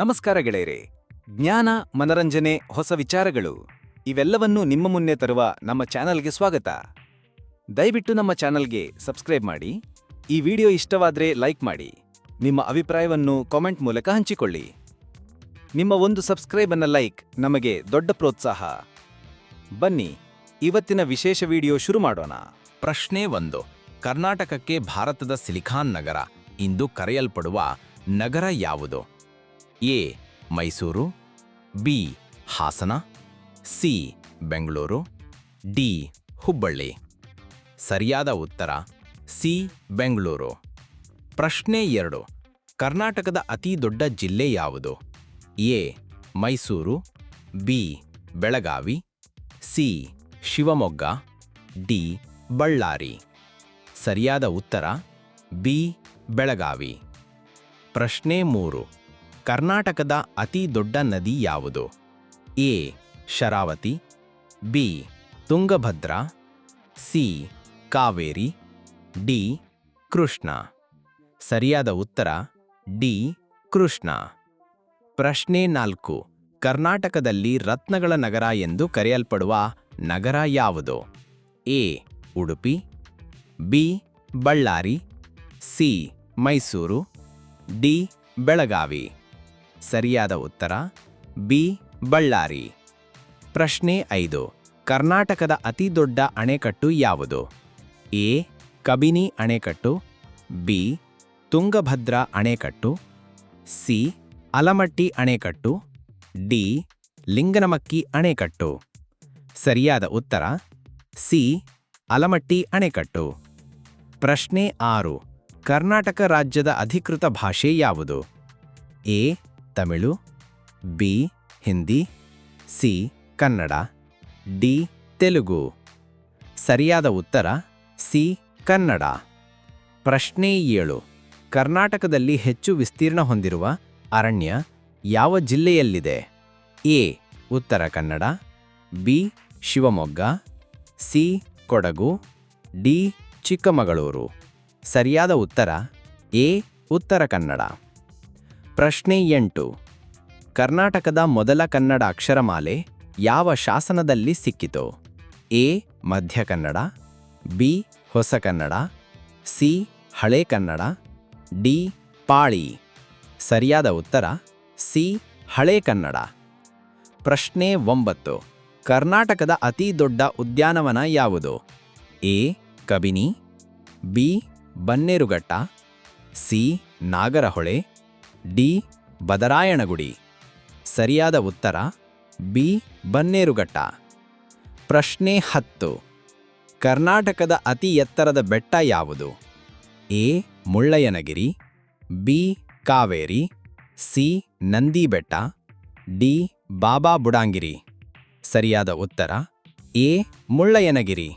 ನಮಸ್ಕಾರ ಗೆಳೆಯರೆ. ಜ್ಞಾನ, ಮನರಂಜನೆ, ಹೊಸ ವಿಚಾರಗಳು, ಇವೆಲ್ಲವನ್ನೂ ನಿಮ್ಮ ಮುನ್ನೆ ತರುವ ನಮ್ಮ ಚಾನಲ್ಗೆ ಸ್ವಾಗತ. ದಯವಿಟ್ಟು ನಮ್ಮ ಚಾನಲ್ಗೆ ಸಬ್ಸ್ಕ್ರೈಬ್ ಮಾಡಿ, ಈ ವಿಡಿಯೋ ಇಷ್ಟವಾದ್ರೆ ಲೈಕ್ ಮಾಡಿ, ನಿಮ್ಮ ಅಭಿಪ್ರಾಯವನ್ನು ಕಾಮೆಂಟ್ ಮೂಲಕ ಹಂಚಿಕೊಳ್ಳಿ. ನಿಮ್ಮ ಒಂದು ಸಬ್ಸ್ಕ್ರೈಬ್ ಅನ್ನ ಲೈಕ್ ನಮಗೆ ದೊಡ್ಡ ಪ್ರೋತ್ಸಾಹ. ಬನ್ನಿ, ಇವತ್ತಿನ ವಿಶೇಷ ವಿಡಿಯೋ ಶುರು ಮಾಡೋಣ. ಪ್ರಶ್ನೆ ಒಂದು, ಕರ್ನಾಟಕಕ್ಕೆ ಭಾರತದ ಸಿಲಿಖಾನ್ ನಗರ ಇಂದು ಕರೆಯಲ್ಪಡುವ ನಗರ ಯಾವುದು? A, Mysuru, B, Hassan, C, Bengaluru, D, Hubballi. ಸರಿಯಾದ ಉತ್ತರ, ಸಿ, ಬೆಂಗಳೂರು. ಪ್ರಶ್ನೆ ಎರಡು, ಕರ್ನಾಟಕದ ಅತಿ ದೊಡ್ಡ ಜಿಲ್ಲೆ ಯಾವುದು? A, Mysuru, B, Belagavi, C, Shivamogga, D, Ballari. ಸರಿಯಾದ ಉತ್ತರ, ಬಿ, ಬೆಳಗಾವಿ. ಪ್ರಶ್ನೆ ಮೂರು ಕರ್ನಾಟಕದ ಅತಿ ದೊಡ್ಡ ನದಿ ಯಾವುದು? A, Sharavathi, B, Tungabhadra, C, Kaveri, D, Krishna. ಸರಿಯಾದ ಉತ್ತರ, ಡಿ, ಕೃಷ್ಣ. ಪ್ರಶ್ನೆ ನಾಲ್ಕು. ಕರ್ನಾಟಕದಲ್ಲಿ ರತ್ನಗಳ ನಗರ ಎಂದು ಕರೆಯಲ್ಪಡುವ ನಗರ ಯಾವುದು? A, Udupi, B, Ballari, C, Mysuru, D, Belagavi. ಸರಿಯಾದ ಉತ್ತರ, ಬಿ, ಬಳ್ಳಾರಿ. ಪ್ರಶ್ನೆ ಐದು, ಕರ್ನಾಟಕದ ಅತಿ ದೊಡ್ಡ ಅಣೆಕಟ್ಟು ಯಾವುದು? ಎ, ಕಬಿನಿ ಅಣೆಕಟ್ಟು, ಬಿ, ತುಂಗಭದ್ರಾ ಅಣೆಕಟ್ಟು, ಸಿ, ಅಲಮಟ್ಟಿ ಅಣೆಕಟ್ಟು, ಡಿ, ಲಿಂಗನಮಕ್ಕಿ ಅಣೆಕಟ್ಟು. ಸರಿಯಾದ ಉತ್ತರ, ಸಿ, ಅಲಮಟ್ಟಿ ಅಣೆಕಟ್ಟು. ಪ್ರಶ್ನೆ ಆರು, ಕರ್ನಾಟಕ ರಾಜ್ಯದ ಅಧಿಕೃತ ಭಾಷೆ ಯಾವುದು? A Tamil, B, Hindi, C, Kannada, D, Telugu. ಸರಿಯಾದ ಉತ್ತರ, ಸಿ, ಕನ್ನಡ. ಪ್ರಶ್ನೆ ಏಳು. ಕರ್ನಾಟಕದಲ್ಲಿ ಹೆಚ್ಚು ವಿಸ್ತೀರ್ಣ ಹೊಂದಿರುವ ಅರಣ್ಯ ಯಾವ ಜಿಲ್ಲೆಯಲ್ಲಿದೆ? A, Uttara Kannada, B, Shivamogga, C, Kodagu, D, Chikkamagaluru. ಸರಿಯಾದ ಉತ್ತರ, ಎ, ಉತ್ತರ ಕನ್ನಡ. ಪ್ರಶ್ನೆ ಎಂಟು. ಕರ್ನಾಟಕದ ಮೊದಲ ಕನ್ನಡ ಅಕ್ಷರಮಾಲೆ ಯಾವ ಶಾಸನದಲ್ಲಿ ಸಿಕ್ಕಿತು? ಎ, ಮಧ್ಯ ಕನ್ನಡ, ಬಿ, ಹೊಸ ಕನ್ನಡ, ಸಿ, ಹಳೆ ಕನ್ನಡ, ಡಿ, ಪಾಳಿ. ಸರಿಯಾದ ಉತ್ತರ, ಸಿ, ಹಳೆ ಕನ್ನಡ. ಪ್ರಶ್ನೆ ಒಂಬತ್ತು. ಕರ್ನಾಟಕದ ಅತಿ ದೊಡ್ಡ ಉದ್ಯಾನವನ ಯಾವುದು? A, Kabini, B, Bannerghatta, C, Nagarahole D. Badarayanagudi. ಸರಿಯಾದ ಉತ್ತರ, ಬಿ. ಬನ್ನೇರುಘಟ್ಟ. ಪ್ರಶ್ನೆ ಹತ್ತು. ಕರ್ನಾಟಕದ ಅತಿ ಎತ್ತರದ ಬೆಟ್ಟ ಯಾವುದು? A. Mullayanagiri, B. Kaveri, C. Nandi Betta D. Baba ಬುಡಾಂಗಿರಿ. ಸರಿಯಾದ ಉತ್ತರ, ಎ. ಮುಳ್ಳಯ್ಯನಗಿರಿ.